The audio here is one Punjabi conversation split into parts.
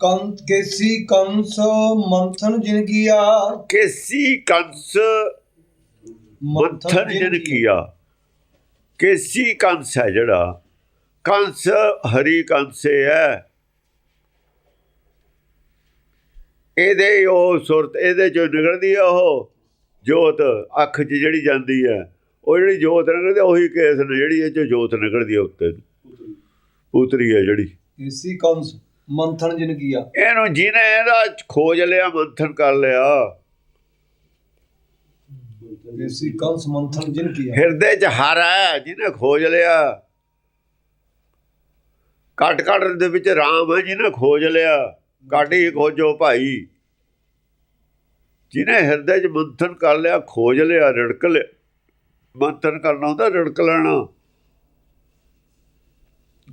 ਕੰਤ ਕੇਸੀ ਕੰਸ ਮੰਥਨ ਜਿਨ ਕੀਆ। ਕੇਸੀ ਕੰਸ ਮੰਥਨ ਜਨ ਕੀਆ। ਕੇਸੀ ਕੰਸ ਹੈ ਜਿਹੜਾ। ਕੰਸ ਹਰੀ ਕੰਸੇ ਹੈ। ਇਹਦੇ ਉਹ ਸੁਰਤ ਇਹਦੇ ਚੋਂ ਨਿਕਲਦੀ ਆ ਉਹ ਜੋਤ ਅੱਖ 'ਚ ਜਿਹੜੀ ਜਾਂਦੀ ਹੈ ਉਹ ਜਿਹੜੀ ਜੋਤ ਨਿਕਲਦੀ ਉਹੀ ਕੇਸ ਨੇ ਜਿਹੜੀ ਇਹ ਚੋਂ ਜੋਤ ਨਿਕਲਦੀ ਆ ਉੱਤੇ ਉਤਰੀ ਹੈ ਜਿਹੜੀ। ਕੇਸੀ ਕੰਸ। ਮੰਥਨ ਜਿਨ ਕੀਆ ਇਹਨੂੰ ਜਿਹਨੇ ਇਹਦਾ ਖੋਜ ਲਿਆ ਮੰਥਨ ਕਰ ਲਿਆ। ਕੇਸੀ ਕੰਸ ਮੰਥਨ ਜਿਨ ਕੀਆ ਹਿਰਦੇ 'ਚ ਹਰ ਹੈ ਜਿਹਨੇ ਖੋਜ ਲਿਆ। ਕਟ ਕਟ ਦੇ ਵਿੱਚ ਰਾਮ ਹੈ ਜਿਹਨੇ ਖੋਜ ਲਿਆ। ਕਾਢੀ ਖੋਜੋ ਭਾਈ। ਜਿਹਨੇ ਹਿਰਦੇ 'ਚ ਮੰਥਨ ਕਰ ਲਿਆ ਖੋਜ ਲਿਆ ਰੜਕ ਲਿਆ। ਮੰਥਨ ਕਰਨਾ ਹੁੰਦਾ ਰੜਕ ਲੈਣਾ।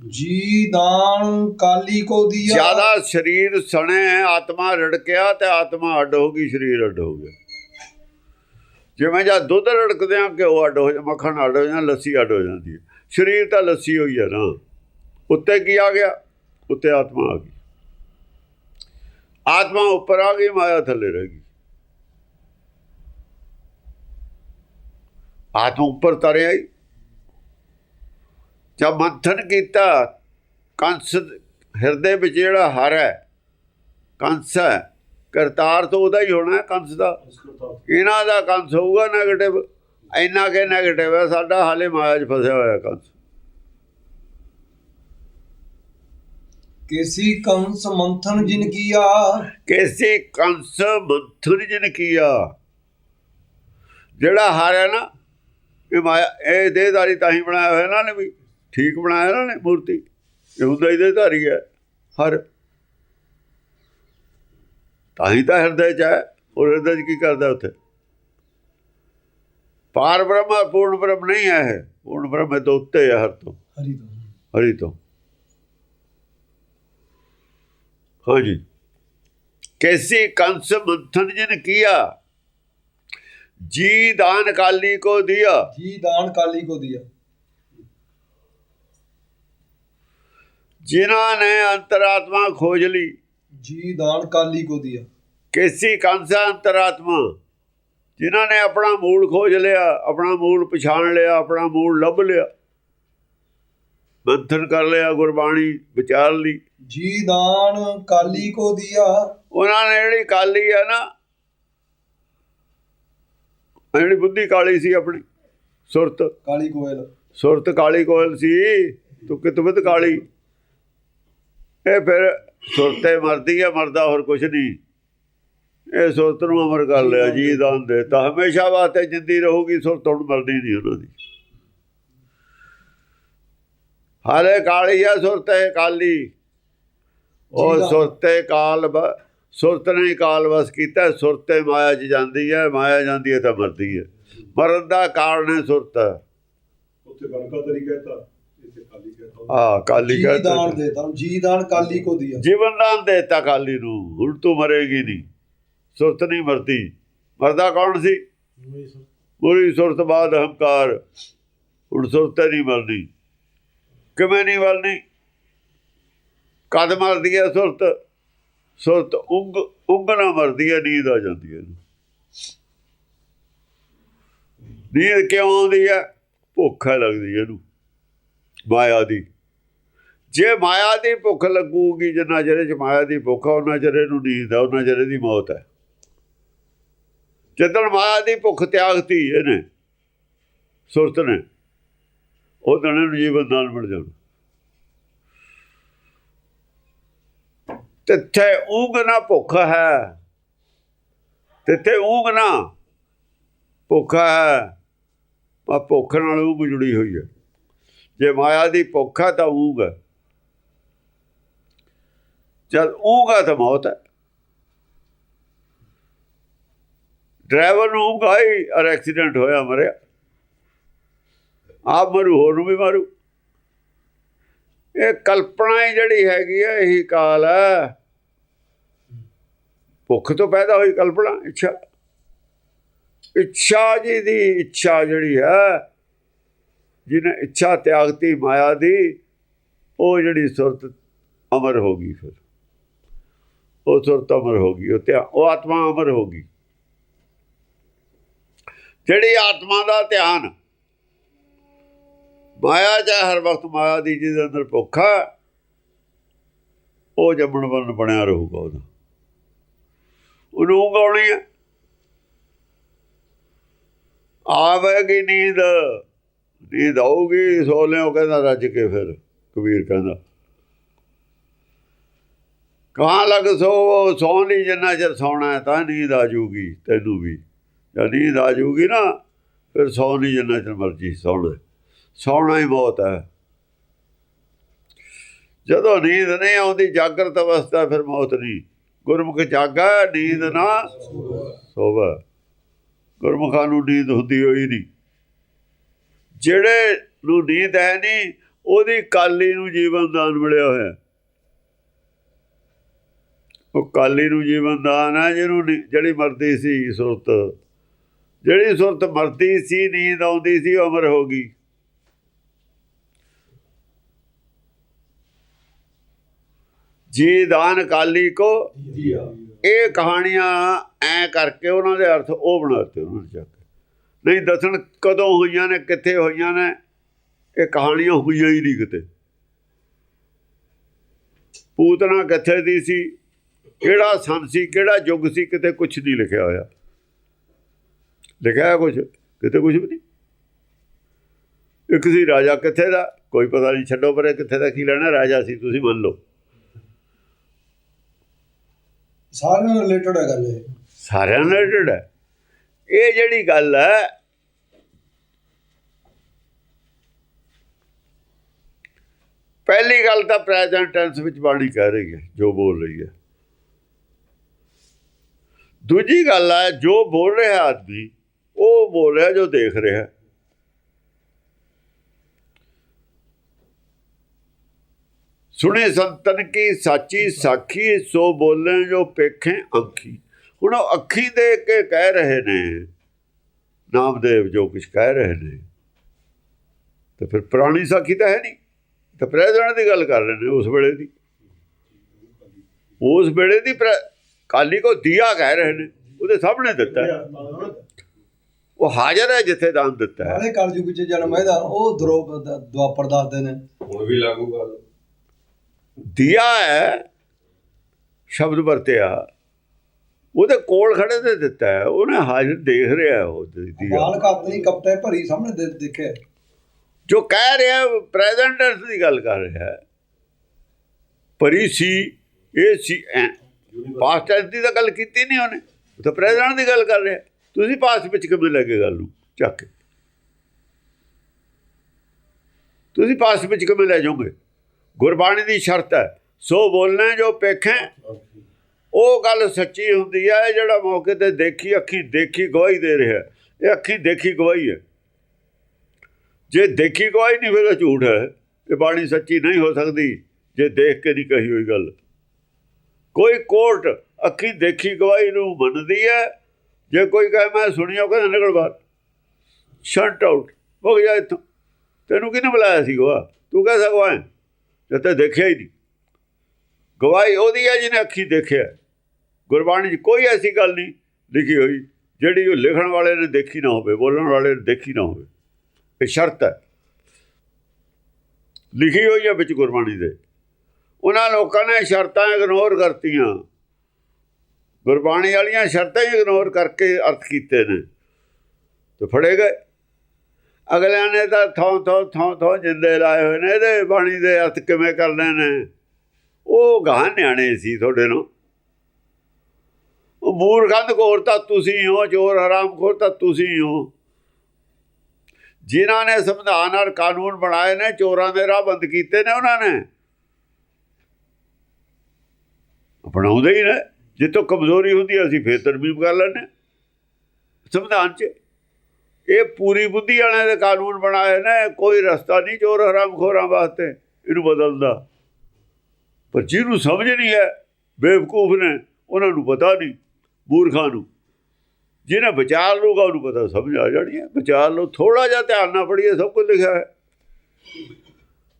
ਜੀ ਦਾਨ ਕਾਲੀ ਕੋ ਦਿਆ। ਜ਼ਿਆਦਾ ਸਰੀਰ ਸਣੇ ਆਤਮਾ ਰੜਕਿਆ ਤੇ ਆਤਮਾ ਅੱਡ ਹੋ ਗਈ, ਸਰੀਰ ਅੱਡ ਹੋ ਗਿਆ। ਜਿਵੇਂ ਜਦ ਦੁੱਧ ਰੜਕਦੇ ਆ ਘਿਓ ਅੱਡ ਹੋ ਜਾ ਮੱਖਣ ਅੱਡ ਹੋ ਜਾਂਦਾ, ਲੱਸੀ ਅੱਡ ਹੋ ਜਾਂਦੀ ਹੈ। ਸਰੀਰ ਤਾਂ ਲੱਸੀ ਹੋਈ ਹੈ ਨਾ। ਉੱਤੇ ਕੀ ਆ ਗਿਆ? ਉੱਤੇ ਆਤਮਾ ਆ ਗਈ। ਆਤਮਾ ਉੱਪਰ ਆ ਗਈ, ਮਾਇਆ ਥੱਲੇ ਰਹਿ ਗਈ। ਆਤਮਾ ਉੱਪਰ ਤਰਿਆ ਹੀ ਜਦ ਮੰਥਨ ਕੀਤਾ ਕੰਸ ਹਿਰਦੇ ਵਿੱਚ ਜਿਹੜਾ ਹਰ ਹੈ ਕੰਸ ਹੈ ਕਰਤਾਰ ਤੋਂ ਉਹਦਾ ਹੀ ਹੋਣਾ ਹੈ ਕੰਸ ਦਾ। ਇਹਨਾਂ ਦਾ ਕੰਸ ਹੋਊਗਾ 네ਗੇਟਿਵ ਇੰਨਾ ਕਿ 네ਗੇਟਿਵ ਹੈ ਸਾਡਾ ਹਾਲੇ ਮਾਇਆ 'ਚ ਫਸਿਆ ਹੋਇਆ ਕੰਸ। ਕੇਸੀ ਕੰਸ ਮੰਥਨ ਜਿਨ ਕੀਆ? ਕੈਸੇ ਕੰਸ ਮੰਥਨ ਜਨ ਕੀਆ? ਜਿਹੜਾ ਹਰ ਹੈ ਨਾ ਇਹ ਮਾਇਆ ਇਹ ਦੇਹਧਾਰੀ ਤਾਂ ਹੀ ਬਣਾਇਆ ਹੋਇਆ ਇਹਨਾਂ ਨੇ ਵੀ। ਠੀਕ ਬਣਾਇਆ ਇਹਨਾਂ ਨੇ ਮੂਰਤੀ? ਇਹ ਹੁੰਦਾ ਹੀ ਦੇਹਧਾਰੀ ਹੈ ਹਰ। ਤਾਂ ਹੀ ਤਾਂ ਹਿਰਦੇ ਚ ਹੈ ਉਹ ਹਿਰਦੇ ਚ ਕੀ ਕਰਦਾ ਉੱਥੇ? ਪਾਰ ਬ੍ਰਹਮ ਪੂਰਨ ਬ੍ਰਹਮ ਨਹੀਂ ਹੈ ਇਹ। ਪੂਰਨ ਬ੍ਰਹਮ ਤੋਂ ਉੱਤੇ ਹੈ ਹਰ ਤੋਂ। ਹਰੀ ਤੋਂ। ਹਰੀ ਤੋਂ। ਹਾਂਜੀ ਕੈਸੀ ਕੰਸ ਮੰਥਨ ਜਨ ਕੀਆ? ਜੀ ਦਾਨ ਕਾਲੀ ਕੋ ਦਿया ਜੀ ਦਾਨ ਕਾਲੀ ਕੋ ਦਿਆ। ਜਿਨ੍ਹਾਂ ਨੇ ਅੰਤਰਾਤਮਾ ਖੋਜ ਲਈ। ਜੀ ਦਾਨ ਕਾਲੀ ਕੋ ਦਿਆ। ਕੈਸੀ ਕੰਸ ਅੰਤਰਾਤਮਾ। ਜਿਨ੍ਹਾਂ ਨੇ ਆਪਣਾ ਮੂਲ ਖੋਜ ਲਿਆ ਆਪਣਾ ਮੂਲ ਪਛਾਣ ਲਿਆ ਆਪਣਾ ਮੂਲ ਲੱਭ ਲਿਆ। ਮੰਥਨ ਕਰ ਲਿਆ ਗੁਰਬਾਣੀ ਵਿਚਾਰ ਲਈ। ਜੀ ਦਾਨ ਕਾਲੀ ਕੋ ਦਿਆ। ਉਹਨਾਂ ਨੇ ਜਿਹੜੀ ਕਾਲੀ ਹੈ ਨਾ ਜਿਹੜੀ ਬੁੱਧੀ ਕਾਲੀ ਸੀ ਆਪਣੀ ਸੁਰਤ। ਕਾਲੀ ਕੋਇਲ ਸੁਰਤ ਕਾਲੀ ਕੋਲ ਸੀ ਤੂੰ ਕਿਤਬਤ ਕਾਲੀ। ਇਹ ਫਿਰ ਸੁਰਤੇ ਮਰਦੀ ਹੈ ਮਰਦਾ ਹੋਰ ਕੁਛ ਨਹੀਂ। ਇਹ ਸੁਰਤ ਨੂੰ ਅਮਰ ਕਰ ਲਿਆ ਜੀ ਦਾਨ ਦੇ ਤਾਂ ਹਮੇਸ਼ਾ ਵਾਸਤੇ ਜਿੰਦੀ ਰਹੂਗੀ ਸੁਰਤ ਹੁਣ ਮਰਦੀ ਨਹੀਂ ਉਹਨਾਂ ਦੀ। ਹਾਲੇ ਕਾਲੀ ਹੈ ਸੁਰਤ ਹੈ ਕਾਲੀ। ਉਹ। ਸੁਰਤੇ ਕਾਲ ਸੁਰਤ ਨੇ ਹੀ ਕਾਲ ਵਸ ਕੀਤਾ ਸੁਰਤੇ ਮਾਇਆ ਚ ਜਾਂਦੀ ਹੈ ਮਾਇਆ ਜਾਂਦੀ ਹੈ ਤਾਂ ਮਰਦੀ ਹੈ ਮਰਨ ਦਾ ਕਾਰਨ ਹੈ ਸੁਰਤ। ਉੱਥੇ ਗਣਕਾ ਤਰੀ ਕਹਤਾ ਇੱਥੇ ਆ ਕਾਲੀ ਜੀ ਦਾਨ ਦੇਤਾ ਜੀ ਦਾਨ ਕਾਲੀ ਕੋ ਦਿਆ। ਜੀਵਨ ਦਾਨ ਦੇਤਾ ਕਾਲੀ ਨੂੰ ਹੁਣ ਤੂੰ ਮਰੇਗੀ ਨਹੀਂ। ਸੁਰਤ ਨਹੀਂ ਮਰਦੀ ਮਰਦਾ ਕੌਣ ਸੀ? ਪੂਰੀ ਸੁਰਤ। ਬਾਦ ਹੰਕਾਰ। ਹੁਣ ਸੁਰਤ ਨਹੀਂ ਮਰਦੀ ਕਿਵੇਂ ਨਹੀਂ ਮਰਨੀ? ਕਦ ਮਰਦੀ ਹੈ ਸੁਰਤ? ਸੁਰਤ ਉਂਗ ਉਂਗ ਨਾ ਮਰਦੀ ਹੈ ਨੀਂਦ ਆ ਜਾਂਦੀ ਹੈ ਇਹਨੂੰ। ਨੀਂਦ ਕਿਉਂ ਆਉਂਦੀ ਹੈ? ਭੁੱਖ ਲੱਗਦੀ ਹੈ ਇਹਨੂੰ। ਮਾਇਆ ਦੀ। ਜੇ ਮਾਇਆ ਦੀ ਭੁੱਖ ਲੱਗੂਗੀ, ਜਿੰਨਾ ਚਿਰ ਚ ਮਾਇਆ ਦੀ ਭੁੱਖ ਆ ਉਹਨਾਂ ਚਿਰ ਨੂੰ ਨੀਂਦ ਆ ਉਹਨਾਂ ਚਿਰ ਦੀ ਮੌਤ ਹੈ ਜਦੋਂ ਮਾਇਆ ਦੀ ਭੁੱਖ ਤਿਆਗਤੀ ਇਹਨੇ, ਸੁਰਤ ਨੇ, ਉਹ ਦਿਨ ਨੂੰ ਜੀਵਨ ਨਾਲ ਮਿਲ ਜਾਣਾ। ਤਿੱਥੇ ਊਂਗ ਨਾ ਭੁੱਖ ਹੈ, ਤਿੱਥੇ ਊਂਗ ਭੁੱਖ ਹੈ, ਪਰ ਭੁੱਖ ਨਾਲ ਊਗ ਜੁੜੀ ਹੋਈ ਹੈ। ਜੇ ਮਾਇਆ ਦੀ ਭੁੱਖ ਹੈ ਤਾਂ ਊਗਾ। ਹੈ ਜਦ ਊਂਗ ਤਾਂ ਮੌਤ ਹੈ ਡਰਾਈਵਰ ਨੂੰ ਊਂਗ ਹੀ ਔਰ ਐਕਸੀਡੈਂਟ ਹੋਇਆ, ਮਰਿਆ। ਆਪ ਮਰੂ, ਹੋਰ ਨੂੰ ਵੀ ਮਾਰੂ। ਇਹ ਕਲਪਨਾ ਹੀ ਜਿਹੜੀ ਹੈਗੀ ਹੈ ਇਹੀ ਕਾਲ ਹੈ ਭੁੱਖ ਤੋਂ ਪੈਦਾ ਹੋਈ ਕਲਪਨਾ, ਇੱਛਾ। ਇੱਛਾ ਜੀ ਦੀ ਇੱਛਾ ਜਿਹੜੀ ਹੈ ਜਿਹਨੇ ਇੱਛਾ ਤਿਆਗਤੀ ਮਾਇਆ ਦੀ, ਉਹ ਜਿਹੜੀ ਸੁਰਤ ਅਮਰ ਹੋ ਗਈ ਫਿਰ। ਉਹ ਸੁਰਤ ਅਮਰ ਹੋ ਗਈ, ਉਹ ਧਿਆ, ਉਹ ਆਤਮਾ ਅਮਰ ਹੋ ਗਈ। ਜਿਹੜੀ ਆਤਮਾ ਦਾ ਧਿਆਨ ਮਾਇਆ ਚ ਹਰ ਵਕਤ ਮਾਇਆ ਦੀ, ਜਿਹਦੇ ਅੰਦਰ ਭੁੱਖ ਹੈ, ਉਹ ਜੰਮਣ ਵਰਨ ਬਣਿਆ ਰਹੂਗਾ ਉਹਦਾ। ਉਹਨੂੰ ਊਂਘ ਹੈ। ਆਵੇਗੀ ਨੀਂਦ। ਨੀਂਦ ਆਊਗੀ ਸੋ ਲਿਓ ਕਹਿੰਦਾ ਰੱਜ ਕੇ ਫਿਰ, ਕਬੀਰ ਕਹਿੰਦਾ। ਕਹਾਂ ਲੱਗ ਸੋ, ਸੌ ਨਹੀਂ ਜਿੰਨਾ ਚਿਰ ਸੌਣਾ ਤਾਂ ਨੀਂਦ ਆ ਜੂਗੀ ਤੈਨੂੰ ਵੀ। ਜਦ ਨੀਂਦ ਆ ਜੂਗੀ ਨਾ, ਫਿਰ ਸੌ ਨਹੀਂ ਜਿੰਨਾ ਚਿਰ ਮਰਜ਼ੀ ਸੌਣਾ ਸੌਣਾ ਹੀ ਬਹੁਤ ਹੈ। ਜਦੋਂ ਨੀਂਦ ਨਹੀਂ ਆਉਂਦੀ, ਜਾਗਰਤ ਅਵਸਥਾ, ਫਿਰ ਮੌਤ ਨਹੀਂ। ਗੁਰਮੁਖ ਜਾਗਾ, ਨੀਂਦ ਨਾ ਸੋਵਾ। ਗੁਰਮੁਖਾਂ ਨੂੰ ਨੀਂਦ ਹੁੰਦੀ ਹੋਈ ਨਹੀਂ। ਜਿਹੜੇ ਨੂੰ ਨੀਂਦ ਹੈ ਨਹੀਂ ਉਹਦੀ ਕਾਲੀ ਨੂੰ ਜੀਵਨ ਦਾਨ ਮਿਲਿਆ ਹੋਇਆ। ਉਹ ਕਾਲੀ ਨੂੰ ਜੀਵਨ ਦਾਨ ਹੈ ਜਿਹਨੂੰ ਜਿਹੜੀ ਮਰਦੀ ਸੀ ਸੁਰਤ। ਜਿਹੜੀ ਸੁਰਤ ਮਰਦੀ ਸੀ ਨੀਂਦ ਆਉਂਦੀ ਸੀ ਉਹ ਅਮਰ ਹੋ ਗਈ। ਜੀ ਦਾਨ ਕਾਲੀ ਕੋ ਇਹ ਕਹਾਣੀਆਂ ਐ ਕਰਕੇ ਉਹਨਾਂ ਦੇ ਅਰਥ ਉਹ ਬਣਾਤੇ ਉਹਨਾਂ ਨੇ ਚੱਕ ਕੇ। ਨਹੀਂ ਦੱਸਣ ਕਦੋਂ ਹੋਈਆਂ ਨੇ ਕਿੱਥੇ ਹੋਈਆਂ ਨੇ ਇਹ ਕਹਾਣੀਆਂ ਹੋਈਆਂ ਹੀ ਨਹੀਂ ਕਿਤੇ। ਪੂਤਨਾ ਕਿੱਥੇ ਦੀ ਸੀ ਕਿਹੜਾ ਸੰਨ ਸੀ ਕਿਹੜਾ ਯੁੱਗ ਸੀ ਕਿਤੇ ਕੁਝ ਨਹੀਂ ਲਿਖਿਆ ਹੋਇਆ। ਲਿਖਿਆ ਕੁਝ ਕਿਤੇ ਕੁਝ ਵੀ ਨਹੀਂ। ਇੱਕ ਸੀ ਰਾਜਾ ਕਿੱਥੇ ਦਾ ਕੋਈ ਪਤਾ ਨਹੀਂ ਛੱਡੋ ਪਰੇ ਕਿੱਥੇ ਦਾ ਕੀ ਲੈਣਾ ਰਾਜਾ ਸੀ ਤੁਸੀਂ ਮੰਨ ਲਓ। ਸਾਰਿਆਂ ਨਾਲ ਰਿਲੇਟਡ ਹੈ ਗੱਲ ਇਹ। ਸਾਰਿਆਂ ਨਾਲ ਰਿਲੇਟਡ ਹੈ। ਇਹ ਜਿਹੜੀ ਗੱਲ ਹੈ ਪਹਿਲੀ ਗੱਲ ਤਾਂ ਪ੍ਰੈਜ਼ੈਂਟ ਟੈਂਸ ਵਿੱਚ ਬਾਣੀ ਕਹਿ ਰਹੀ ਹੈ ਜੋ ਬੋਲ ਰਹੀ ਹੈ ਦੂਜੀ ਗੱਲ ਹੈ ਜੋ ਬੋਲ ਰਿਹਾ ਆਦਮੀ ਉਹ ਬੋਲ ਰਿਹਾ ਜੋ ਦੇਖ ਰਿਹਾ ਸੁਣੇ ਸੰਤਨ ਕੀ ਸਾਚੀ ਸਾਖੀ ਸੋ ਬੋਲੇ ਜੋ ਪੇਖੇ ਅੱਖੀ ਹੁਣ ਉਹ ਅੱਖੀ ਦੇਖ ਕੇ ਕਹਿ ਰਹੇ ਨੇ ਨਾਮਦੇਵ ਜੋ ਕੁਝ ਕਹਿ ਰਹੇ ਨੇ ਤੇ ਫਿਰ ਪੁਰਾਣੀ ਸਾਖੀ ਤਾਂ ਹੈ ਨਹੀਂ ਤਾਂ ਪ੍ਰੈਜ਼ੈਂਟ ਦੀ ਗੱਲ ਕਰ ਰਹੇ ਨੇ ਉਸ ਵੇਲੇ ਦੀ। ਉਸ ਵੇਲੇ ਦੀ ਕਾਲੀ ਕੋ ਦਿਆ ਕਹਿ ਰਹੇ ਨੇ ਉਹਦੇ ਸਾਹਮਣੇ ਦਿੱਤਾ। ਉਹ ਹਾਜ਼ਰ ਹੈ ਜਿੱਥੇ ਦਾਨ ਦਿੱਤਾ ਹੈ। ਨਾਲੇ ਕਲਯੁਗ ਵਿੱਚ ਜਨਮ ਇਹਦਾ ਉਹ ਦਰੋਪ ਦੁਆਪਰ ਦੱਸਦੇ ਨੇ। ਹੁਣ ਵੀ ਲਾਗੂ ਕਰ ਦਿਆ ਹੈ ਸ਼ਬਦ ਵਰਤਿਆ। ਉਹਦੇ ਕੋਲ ਖੜੇ ਤੇ ਦਿੱਤਾ ਉਹਨੇ ਹਾਜ਼ਰ ਦੇਖ ਰਿਹਾ ਉਹ ਦਿਆ ਬਾਲਕ ਆਪਣੀ ਕਪਟੇ ਭਰੀ ਸਾਹਮਣੇ ਦੇ ਦੇਖੇ ਜੋ ਕਹਿ ਰਿਹਾ ਪ੍ਰੈਜ਼ੈਂਟ ਟੈਂਸ ਦੀ ਗੱਲ ਕਰ ਰਿਹਾ ਹੈ। ਪਰੀ ਸੀ ਇਹ ਸੀ ਪਾਸਟ ਟੈਂਸ ਦੀ ਤਾਂ ਗੱਲ ਕੀਤੀ ਨਹੀਂ ਉਹਨੇ। ਉਹ ਤਾਂ ਪ੍ਰੈਜ਼ੈਂਟ ਦੀ ਗੱਲ ਕਰ ਰਿਹਾ ਤੁਸੀਂ ਪਾਸਟ ਵਿੱਚ ਕਿਵੇਂ ਲੈ ਕੇ ਗੱਲ ਨੂੰ ਚੱਕ ਕੇ? ਤੁਸੀਂ ਪਾਸਟ ਵਿੱਚ ਕਿਵੇਂ ਲੈ ਜਾਓਗੇ? ਗੁਰਬਾਣੀ ਦੀ ਸ਼ਰਤ ਹੈ। ਸੋ ਬੋਲਣਾ ਜੋ ਪੇਖੇ ਉਹ ਗੱਲ ਸੱਚੀ ਹੁੰਦੀ ਹੈ ਜਿਹੜਾ ਮੌਕੇ ਤੇ ਦੇਖੀ ਅੱਖੀ ਦੇਖੀ ਗਵਾਹੀ ਦੇ ਰਿਹਾ। ਇਹ ਅੱਖੀ ਦੇਖੀ ਗਵਾਹੀ ਹੈ। ਜੇ ਦੇਖੀ ਗਵਾਹੀ ਨਹੀਂ, ਫਿਰ ਤਾਂ ਝੂਠ ਹੈ। ਇਹ ਬਾਣੀ ਸੱਚੀ ਨਹੀਂ ਹੋ ਸਕਦੀ, ਜੇ ਦੇਖ ਕੇ ਨਹੀਂ ਕਹੀ ਹੋਈ ਗੱਲ। ਕੋਈ ਕੋਰਟ ਅੱਖੀ ਦੇਖੀ ਗਵਾਹੀ ਨੂੰ ਮੰਨਦੀ ਹੈ। ਜੇ ਕੋਈ ਕਹੇ, ਮੈਂ ਸੁਣਿਆ ਉਹ ਕਹਿੰਦਾ, ਨਿਕਲ ਬਾਹਰ। ਸ਼ਟ ਆਊਟ ਹੋ ਗਿਆ ਇੱਥੋਂ। ਤੈਨੂੰ ਕਿਹਨੇ ਬੁਲਾਇਆ ਸੀ ਗਵਾ ਤੂੰ ਕਹਿ ਸਕਵਾ ਜਦ ਤੱਕ ਦੇਖਿਆ ਹੀ ਨਹੀਂ। ਗਵਾਹੀ ਉਹਦੀ ਹੈ ਜਿਹਨੇ ਅੱਖੀ ਦੇਖਿਆ। ਗੁਰਬਾਣੀ 'ਚ ਕੋਈ ਐਸੀ ਗੱਲ ਨਹੀਂ ਲਿਖੀ ਹੋਈ, ਜਿਹੜੀ ਉਹ ਲਿਖਣ ਵਾਲੇ ਨੇ ਦੇਖੀ ਨਾ ਹੋਵੇ, ਬੋਲਣ ਵਾਲੇ ਨੇ ਦੇਖੀ ਨਾ ਹੋਵੇ। ਇਹ ਸ਼ਰਤ ਹੈ। ਲਿਖੀ ਹੋਈ ਹੈ ਵਿੱਚ ਗੁਰਬਾਣੀ ਦੇ। ਉਹਨਾਂ ਲੋਕਾਂ ਨੇ ਸ਼ਰਤਾਂ ਇਗਨੋਰ ਕਰਤੀਆਂ। ਗੁਰਬਾਣੀ ਵਾਲੀਆਂ ਸ਼ਰਤਾਂ ਹੀ ਇਗਨੋਰ ਕਰਕੇ ਅਰਥ ਕੀਤੇ ਨੇ। ਤੇ ਫੜੇ ਗਏ। ਅਗਲਿਆਂ ਨੇ ਤਾਂ ਥੋਂ ਥੋਂ ਥੋਂ ਥੋਂ ਜਿੰਦੇ ਲਾਏ ਹੋਏ ਨੇ, ਇਹਦੇ ਬਾਣੀ ਦੇ ਅਰਥ ਕਿਵੇਂ ਕਰਨੇ ਨੇ? ਉਹ ਗਾਹ ਨਿਆਣੇ ਸੀ ਤੁਹਾਡੇ ਨੂੰ ਮੂਰਖੰਦ ਕੋਰ ਤਾਂ ਤੁਸੀਂ ਹੋ, ਚੋਰ ਹਰਾਮ ਖੋਰ ਤਾਂ ਤੁਸੀਂ ਹੋ। ਜਿਨ੍ਹਾਂ ਨੇ ਸੰਵਿਧਾਨ ਔਰ ਕਾਨੂੰਨ ਬਣਾਏ ਨੇ, ਚੋਰਾਂ ਦੇ ਰਾਹ ਬੰਦ ਕੀਤੇ ਨੇ ਉਹਨਾਂ ਨੇ। ਬਣਾਉਂਦੇ ਹੀ ਨੇ। ਜਿੱਥੋਂ ਕਮਜ਼ੋਰੀ ਹੁੰਦੀ ਹੈ, ਅਸੀਂ ਫੇਰ ਤਰਮੀਮ ਕਰ ਲੈਂਦੇ ਸੰਵਿਧਾਨ 'ਚ ਇਹ ਪੂਰੀ ਬੁੱਧੀ ਵਾਲਿਆਂ ਦੇ ਕਾਨੂੰਨ ਬਣਾਏ ਨੇ, ਕੋਈ ਰਸਤਾ ਨਹੀਂ ਚੋਰ ਹਰਾਮਖੋਰਾਂ ਵਾਸਤੇ ਇਹਨੂੰ ਬਦਲਦਾ। ਪਰ ਜਿਹਨੂੰ ਸਮਝ ਨਹੀਂ ਹੈ, ਬੇਵਕੂਫ ਨੇ, ਉਹਨਾਂ ਨੂੰ ਪਤਾ ਨਹੀਂ। ਮੂਰਖਾਂ ਨੂੰ। ਜਿਹਨੇ ਵਿਚਾਰ ਲੂਗਾ ਉਹਨੂੰ ਪਤਾ ਸਮਝ ਆ ਜਾਣੀ ਹੈ। ਵਿਚਾਰ ਲਓ ਥੋੜਾ ਜਿਹਾ ਧਿਆਨ ਨਾਲ ਪੜ੍ਹੀਏ, ਸਭ ਕੁਝ ਲਿਖਿਆ ਹੈ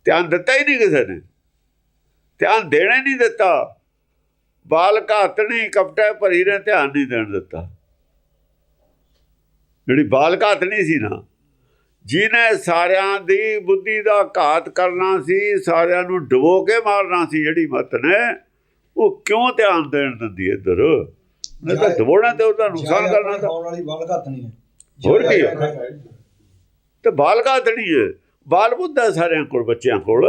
ਧਿਆਨ ਦਿੱਤਾ ਹੀ ਨਹੀਂ ਕਿਸੇ ਨੇ। ਧਿਆਨ ਦੇਣਾ ਹੀ ਨਹੀਂ ਦਿੱਤਾ। ਬਾਲ ਘਾਤਣੀ ਕਪਟੇ ਭਰੀ ਨੇ ਧਿਆਨ ਨਹੀਂ ਦੇਣ ਦਿੱਤਾ। ਜਿਹੜੀ ਬਾਲ ਘਾਤਣੀ ਸੀ ਨਾ, ਜਿਹਨੇ ਸਾਰਿਆਂ ਦੀ ਬੁੱਧੀ ਦਾ ਘਾਤ ਕਰਨਾ ਸੀ, ਸਾਰਿਆਂ ਨੂੰ ਡਬੋ ਕੇ ਮਾਰਨਾ ਸੀ, ਜਿਹੜੀ ਮਤ ਨੇ, ਉਹ ਕਿਉਂ ਧਿਆਨ ਦੇਣ ਦਿੰਦੀ ਹੈ ਇੱਧਰ? ਨਹੀਂ ਤਾਂ ਡੁਬੋਣਾ ਤੇ ਉਹਦਾ ਨੁਕਸਾਨ ਕਰਨਾ ਤਾਂ ਆਉਣ ਵਾਲੀ ਬਲ ਘਾਤਣੀ ਹੈ। ਹੋਰ ਕੀ ਹੈ? ਤੇ ਬਾਲ ਘਾਤਣੀ ਹੈ। ਬਾਲ ਬੁੱਧਾ ਸਾਰਿਆਂ ਕੋਲ ਬੱਚਿਆਂ ਕੋਲ।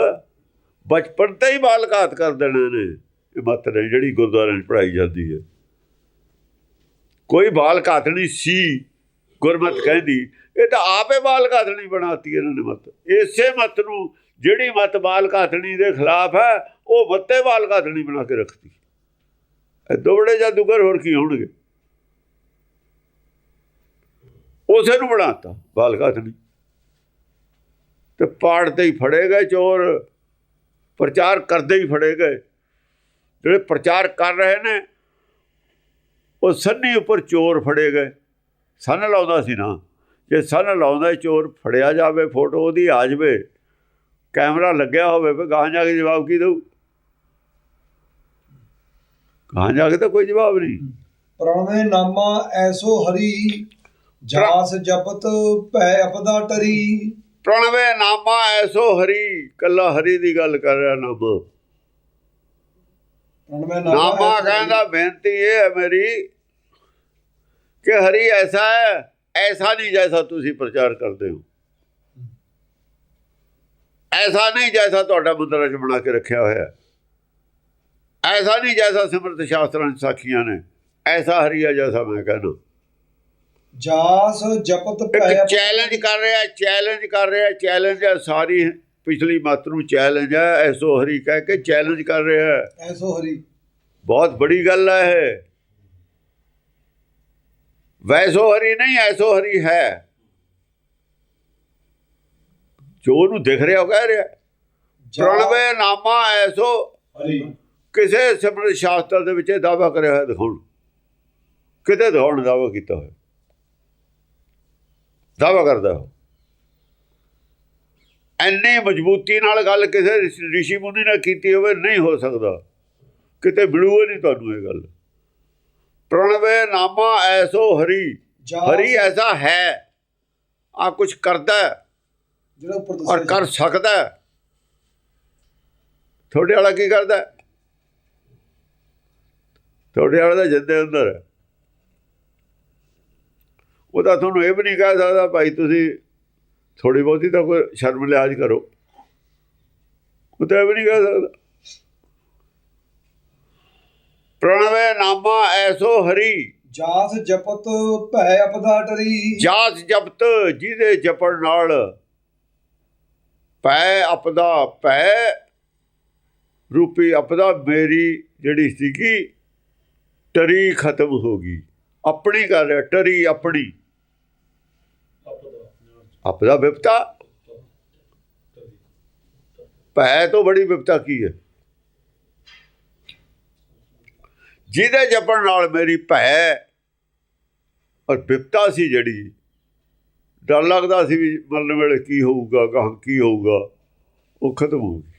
ਬਚਪਨ ਤੋਂ ਹੀ ਬਾਲ ਘਾਤ ਕਰ ਦੇਣੇ ਨੇ ਇਹ ਮਤ ਨੇ ਜਿਹੜੀ ਗੁਰਦੁਆਰਿਆਂ 'ਚ ਪੜਾਈ ਜਾਂਦੀ ਹੈ। ਕੋਈ ਬਾਲ ਘਾਤਣੀ ਸੀ ਗੁਰਮਤ ਕਹਿੰਦੀ। ਇਹ ਤਾਂ ਆਪੇ ਬਾਲ ਘਾਤਣੀ ਬਣਾਤੀ ਇਹਨਾਂ ਨੇ ਮਤ। ਇਸੇ ਮਤ ਨੂੰ ਜਿਹੜੀ ਮਤ ਬਾਲ ਘਾਤਣੀ ਦੇ ਖਿਲਾਫ ਹੈ ਉਹ ਮੱਤੇ ਬਾਲ ਘਾਤਣੀ ਬਣਾ ਕੇ ਰੱਖਤੀ ਇਹ ਦੋੜੇ ਜਾਦੂਗਰ ਹੋਰ ਕੀ ਹੋਣਗੇ? ਉਸੇ ਨੂੰ ਬਣਾਤਾ, ਬਾਲ ਘਾਤਣੀ ਤੇ ਪਾੜ ਤੇ ਹੀ ਫੜੇ ਗਏ ਚੋਰ, ਪ੍ਰਚਾਰ ਕਰਦੇ ਹੀ ਫੜੇ ਗਏ। ਜਿਹੜੇ ਪ੍ਰਚਾਰ ਕਰ ਰਹੇ ਨੇ, ਉਹ ਸੰਨੀ ਉੱਪਰ ਚੋਰ ਫੜੇ ਗਏ। ਸੰਨ ਲਾਉਂਦਾ ਸੀ ਨਾ। ਜੇ ਸੰਨ ਲਾਉਂਦਾ ਚੋਰ ਫੜਿਆ ਜਾਵੇ, ਫੋਟੋ ਉਹਦੀ ਆ ਜਾਵੇ, ਕੈਮਰਾ ਲੱਗਿਆ ਹੋਵੇ, ਫਿਰ ਗਾਂ ਜਾ ਕੇ ਜਵਾਬ ਕੀ ਦਊ? ਗਾਂ ਜਾ ਕੇ ਤਾਂ ਕੋਈ ਜਵਾਬ ਨਹੀਂ ਪ੍ਰਣਵੇ ਨਾਮਾ ਐਸੋ ਹਰੀ ਜਾਸ ਜਪਤ ਭੈ ਅਪਦਾ ਟਰੀ ਪ੍ਰਣਵੇ ਨਾਮਾ ਐਸੋ ਹਰੀ ਕੱਲਾ ਹਰੀ ਦੀ ਗੱਲ ਕਰ ਰਿਹਾ ਨਾਮ ਪ੍ਰਣਵੇ ਨਾਮਾ। ਕਹਿੰਦਾ ਬੇਨਤੀ ਇਹ ਹੈ ਮੇਰੀ ਕਿ ਹਰੀ ਐਸਾ ਹੈ ਐਸਾ ਨਹੀਂ ਜੈਸਾ ਤੁਸੀਂ ਪ੍ਰਚਾਰ ਕਰਦੇ ਹੋ ਐਸਾ ਨਹੀਂ ਜੈਸਾ ਤੁਹਾਡਾ ਮੰਦਰਾਂ 'ਚ ਬਣਾ ਕੇ ਰੱਖਿਆ ਹੋਇਆ ਹੈ। ਐਸਾ ਨਹੀਂ ਜੈਸਾ ਸਿਮਰਤ ਸ਼ਾਸਤਰਾਂ 'ਚ ਸਾਖੀਆਂ ਨੇ ਐਸਾ ਹਰੀ ਹੈ ਜੈਸਾ ਮੈਂ ਕਹਿੰਦਾ। ਜਾਸ ਜਪਤ ਭੈ ਇੱਕ ਚੈਲੰਜ ਕਰ ਰਿਹਾ ਚੈਲੰਜ ਕਰ ਰਿਹਾ ਚੈਲੰਜ ਹੈ ਸਾਰੀ ਪਿਛਲੀ ਮਤ ਨੂੰ ਚੈਲੰਜ ਹੈ ਐਸੋ ਹਰੀ ਕਹਿ ਕੇ ਚੈਲੰਜ ਕਰ ਰਿਹਾ। ਹੈ ਐਸੋ ਹਰੀ। ਬਹੁਤ ਬੜੀ ਗੱਲ ਹੈ ਵੈਸੋ ਹਰੀ ਨਹੀਂ ਐਸੋ ਹਰੀ ਹੈ। ਜੋ ਉਹਨੂੰ ਦਿਖ ਰਿਹਾ ਉਹ ਕਹਿ ਰਿਹਾ। ਪ੍ਰਣਵੇ ਨਾਮਾ ਐਸੋ। ਹਰੀ। ਕਿਸੇ ਸਿਮਰਤ ਸ਼ਾਸਤਰ ਦੇ ਵਿੱਚ ਇਹ ਦਾਵਾ ਕਰਿਆ ਹੋਇਆ ਦਿਖਾਉਣ। ਕਿਤੇ ਦਿਖਾਉਣ ਦਾਵਾ ਕੀਤਾ ਹੋਇਆ। ਦਾਵਾ ਕਰਦਾ ਉਹ। ਐਨੀ ਮਜ਼ਬੂਤੀ ਨਾਲ ਗੱਲ ਕਿਸੇ ਰਿਸ਼ੀ- ਮੁਨੀ ਨੇ ਕੀਤੀ ਹੋਵੇ ਨਹੀਂ ਹੋ ਸਕਦਾ। ਕਿਤੇ ਮਿਲੂਏ ਨਹੀਂ ਤੁਹਾਨੂੰ ਇਹ ਗੱਲ। ਪ੍ਰਣਵੇ ਨਾਮਾ ਐਸੋ ਹਰੀ। ਹਰੀ ਐਸਾ ਹੈ। ਆ ਕੁਝ ਕਰਦਾ ਹੈ। ਜਿਹੜਾ ਉੱਪਰ ਔਰ ਕਰ ਸਕਦਾ ਹੈ। ਤੁਹਾਡੇ ਵਾਲਾ ਕੀ ਕਰਦਾ ਹੈ? ਤੁਹਾਡੇ ਵਾਲਾ ਦਾ ਜਿੰਦੇ ਅੰਦਰ ਹੈ। ਉਹ ਤਾਂ ਤੁਹਾਨੂੰ ਇਹ ਵੀ ਨਹੀਂ ਕਹਿ ਸਕਦਾ ਭਾਈ ਤੁਸੀਂ ਥੋੜੀ ਬਹੁਤੀ ਤਾਂ ਕੋਈ ਸ਼ਰਮ ਲਿਹਾਜ਼ ਕਰੋ। ਉਹ ਤਾਂ ਇਹ ਵੀ ਨਹੀਂ ਕਹਿ ਸਕਦਾ। ਪ੍ਰਣਵੇ ਨਾਮਾ ਐਸੋ ਹਰੀ। ਜਾਸ ਜਪਤ ਭੈ ਅਪਦਾ ਟਰੀ ਜਾਸ ਜਪਤ ਜਿਹਦੇ ਜਪਣ ਨਾਲ ਪੈ ਅਪਦਾ ਪੈ ਰੂਪੀ ਅਪਦਾ ਮੇਰੀ ਜਿਹੜੀ ਸੀਗੀ ਟਰੀ ਖਤਮ ਹੋ ਗਈ। ਆਪਣੀ ਗੱਲ ਹੈ, ਟਰੀ ਆਪਣੀ। ਆਪਦਾ ਵਿਪਤਾ। ਭੈ ਤੋਂ ਬੜੀ ਵਿਪਤਾ ਕੀ ਹੈ? ਜਿਹਦੇ ਜਪਣ ਨਾਲ ਮੇਰੀ ਭੈ, ਔਰ ਵਿਪਤਾ ਸੀ ਜਿਹੜੀ, ਡਰ ਲੱਗਦਾ ਸੀ ਵੀ ਮਰਨ ਵੇਲੇ ਕੀ ਹੋਊਗਾ, ਗਾਹ ਕੀ ਹੋਊਗਾ, ਉਹ ਖਤਮ ਹੋ ਗਈ।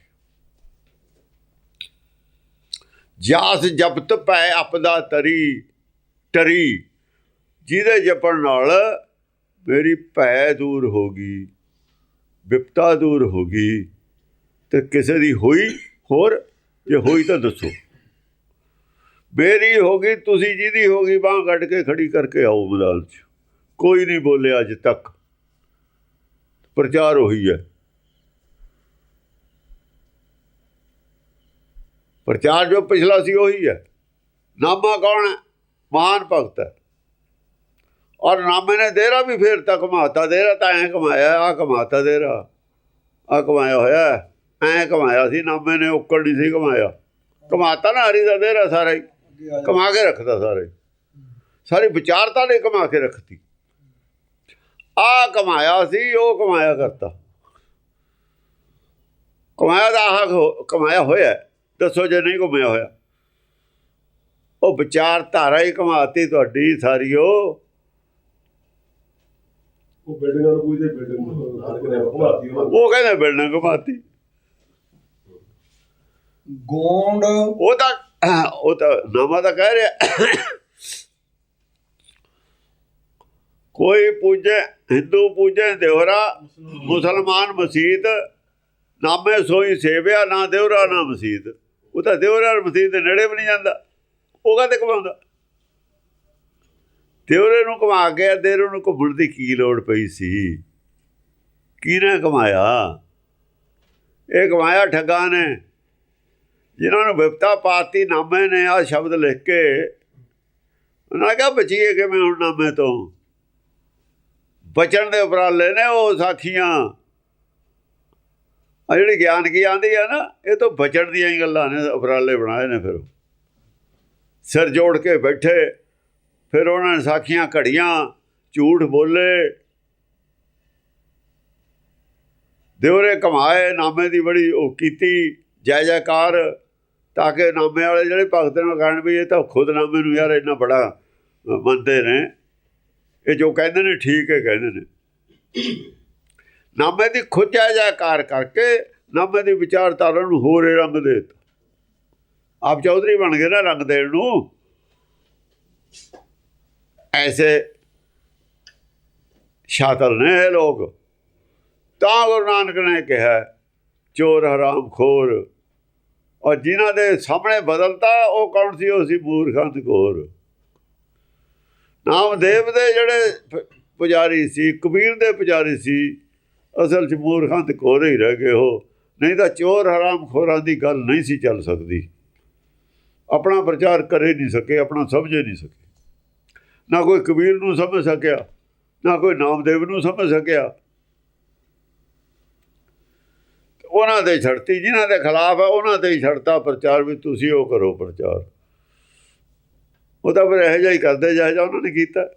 ਜਾਸ ਜਪਤ ਪੈ ਆਪਦਾ ਤਰੀ ਟਰੀ ਜਿਹਦੇ ਜਪਣ ਨਾਲ ਮੇਰੀ ਭੈ ਦੂਰ ਹੋ ਗਈ, ਵਿਪਤਾ ਦੂਰ ਹੋ ਗਈ। ਤੇ ਕਿਸੇ ਦੀ ਹੋਈ, ਹੋਰ, ਜੇ ਹੋਈ ਤਾਂ ਦੱਸੋ। ਮੇਰੀ ਹੋ ਗਈ, ਤੁਸੀਂ ਜਿਹਦੀ ਹੋ ਗਈ, ਬਾਹ ਕੱਢ ਕੇ ਖੜੀ ਕਰਕੇ ਆਓ ਮੈਦਾਨ 'ਚ। ਕੋਈ ਨਹੀਂ ਬੋਲਿਆ ਅੱਜ ਤੱਕ। ਪ੍ਰਚਾਰ ਹੋਈ ਹੈ। ਪ੍ਰਚਾਰ ਜੋ ਪਿਛਲਾ ਸੀ ਉਹੀ ਹੈ। ਨਾਮਾ ਕੌਣ ਹੈ? ਮਹਾਨ ਭਗਤ ਹੈ। ਔਰ ਨਾਮੇ ਨੇ ਦੇਰਾ ਵੀ ਫੇਰ ਤੱਕ ਕਮਾਤਾ ਦੇਰਾ ਤਾਂ ਐ ਕਮਾਇਆ ਆ ਕਮਾਤਾ ਦੇਰਾ ਆ ਕਮਾਇਆ ਹੋਇਆ ਐ ਕਮਾਇਆ ਸੀ, ਨਾਮੇ ਨੇ ਉੱਕੜ ਨਹੀਂ ਸੀ ਕਮਾਇਆ ਕਮਾਤਾ ਨਾ ਹਰੀ ਦਾ ਦੇਰਾ ਸਾਰਾ ਹੀ। ਕਮਾ ਕੇ ਰੱਖਦਾ ਸਾਰੇ। ਸਾਰੀ ਵਿਚਾਰਤਾ ਨੇ ਕਮਾ ਕੇ ਰੱਖਤੀ। ਆ ਕਮਾਇਆ ਸੀ, ਉਹ ਕਮਾਇਆ ਕਰਤਾ। ਕਮਾਇਆ ਦਾ ਆਹ ਕਮਾਇਆ ਹੋਇਆ ਦੱਸੋ ਜੇ ਨਹੀਂ ਕਮਾਇਆ ਹੋਇਆ। ਉਹ ਵਿਚਾਰਧਾਰਾ ਹੀ ਕਮਾਤੀ ਤੁਹਾਡੀ ਸਾਰੀਓ ਉਹ। ਬਿਲਡਿੰਗਾਂ ਨੂੰ ਕੋਈ ਬਿਲਡਿੰਗ ਘੁਮਾਤੀ ਉਹ ਕਹਿੰਦੇ ਬਿਲਡਿੰਗ ਕਮਾਤੀ ਗੋਂਡ। ਉਹ ਤਾਂ ਉਹ ਤਾਂ ਨਾਮਾ ਤਾਂ ਕਹਿ ਰਿਹਾ। ਕੋਈ ਪੂਜੇ ਹਿੰਦੂ ਪੂਜੇ ਦੇਵਰਾ ਮੁਸਲਮਾਨ। ਮਸਜਿਦ ਨਾਮੇ ਸੋਈ ਸੇਵਿਆ ਨਾ ਦੇਵਰਾ ਨਾ ਮਸਜਿਦ ਉਹ ਤਾਂ ਦੇਵਰਾ ਔਰ ਮਸਜਿਦ ਦੇ ਨੇੜੇ ਵੀ ਨਹੀਂ ਜਾਂਦਾ। ਉਹ ਕਾਹਤੇ ਕਮਾਉਂਦਾ ਦੇਵਰੇ ਨੂੰ ਕਮਾ ਕੇ ਦੇਵਰੇ ਨੂੰ ਘੁੰਮਣ ਦੀ ਕੀ ਲੋੜ ਪਈ ਸੀ? ਕਿਹਨੇ ਕਮਾਇਆ ਇਹ ਕਮਾਇਆ ਠੱਗਾਂ ਨੇ। ਜਿਨ੍ਹਾਂ ਨੂੰ ਵਿਪਤਾ ਪਾਤੀ ਨਾਮੇ ਨੇ ਆ ਸ਼ਬਦ ਲਿਖ ਕੇ। ਉਹਨਾਂ ਕਿਹਾ, ਬਚੀਏ ਕਿਵੇਂ ਹੁਣ ਨਾਮੇ ਤੋਂ? ਬਚਣ ਦੇ ਉਪਰਾਲੇ ਨੇ ਉਹ ਸਾਖੀਆਂ। ਆ ਜਿਹੜੀ ਗਿਆਨ ਕੀ ਆਂਦੀ ਆ ਨਾ, ਇਹ ਤੋਂ ਬਚਣ ਦੀਆਂ ਹੀ ਗੱਲਾਂ ਨੇ, ਉਪਰਾਲੇ ਬਣਾਏ ਨੇ ਫਿਰ। ਸਿਰ ਜੋੜ ਕੇ ਬੈਠੇ, ਫਿਰ ਉਹਨਾਂ ਨੇ ਸਾਖੀਆਂ ਘੜੀਆਂ, ਝੂਠ ਬੋਲੇ। ਦਿਵਰੇ ਕਮਾਏ, ਨਾਮੇ ਦੀ ਬੜੀ ਉਹ ਕੀਤੀ, ਜੈ ਜੈਕਾਰ, ਤਾਂ ਕਿ ਨਾਮੇ ਵਾਲੇ ਜਿਹੜੇ ਭਗਤ ਨੇ ਕਹਿਣ ਵੀ ਇਹ ਤਾਂ ਖੁਦ ਨਾਮੇ ਨੂੰ ਯਾਰ ਇੰਨਾ ਬੜਾ ਮੰਨਦੇ ਨੇ। ਇਹ ਜੋ ਕਹਿੰਦੇ ਨੇ, ਠੀਕ ਹੈ, ਕਹਿੰਦੇ ਨੇ। ਨਾਮੇ ਦੀ ਖੁਦ ਜੈ ਜੈਕਾਰ ਕਰਕੇ ਨਾਮੇ ਦੀ ਵਿਚਾਰਧਾਰਾ ਨੂੰ ਹੋਰ ਹੀ ਰੰਗ ਦੇ ਦਿੱਤਾ। ਆਪ ਚੌਧਰੀ ਬਣ ਗਏ ਨਾ ਰੰਗ ਦੇਣ ਨੂੰ। ਐਸੇ ਸ਼ਾਤਲ ਨੇ ਇਹ ਲੋਕ। ਤਾਂ ਗੁਰੂ ਨਾਨਕ ਨੇ ਕਿਹਾ, ਚੋਰ ਹਰਾਮ ਖੋਰ। ਔਰ ਜਿਨ੍ਹਾਂ ਦੇ ਸਾਹਮਣੇ ਬਦਲਤਾ, ਉਹ ਕੌਣ ਸੀ? ਉਹ ਸੀ ਮੂਰਖਾਂ ਤੇ ਘੋਰ ਨਾਮਦੇਵ ਦੇ ਜਿਹੜੇ ਪ- ਪੁਜਾਰੀ ਸੀ, ਕਬੀਰ ਦੇ ਪੁਜਾਰੀ ਸੀ ਅਸਲ 'ਚ ਮੂਰਖਾਂ ਤੇ ਘੋਰ ਹੀ ਰਹਿ ਗਏ ਉਹ। ਨਹੀਂ ਤਾਂ ਚੋਰ ਹਰਾਮਖੋਰਾਂ ਦੀ ਗੱਲ ਨਹੀਂ ਸੀ ਚੱਲ ਸਕਦੀ। ਆਪਣਾ ਪ੍ਰਚਾਰ ਕਰੇ ਨਹੀਂ ਸਕੇ, ਆਪਣਾ ਸਮਝੇ ਨਹੀਂ ਸਕੇ। ਨਾ ਕੋਈ ਕਬੀਰ ਨੂੰ ਸਮਝ ਸਕਿਆ, ਨਾ ਕੋਈ ਨਾਮਦੇਵ ਨੂੰ ਸਮਝ ਸਕਿਆ। ਉਹਨਾਂ ਦੇ ਛੜਤੀ ਜਿਨ੍ਹਾਂ ਦੇ ਖਿਲਾਫ ਹੈ, ਉਹਨਾਂ ਤੇ ਹੀ ਛੜਤਾ ਪ੍ਰਚਾਰ ਵੀ ਤੁਸੀਂ ਉਹ ਕਰੋ ਪ੍ਰਚਾਰ। ਉਹ ਤਾਂ ਫਿਰ ਇਹੋ ਜਿਹਾ ਹੀ ਕਰਦੇ ਜਾ ਜਾ ਉਹਨਾਂ ਨੇ ਕੀਤਾ।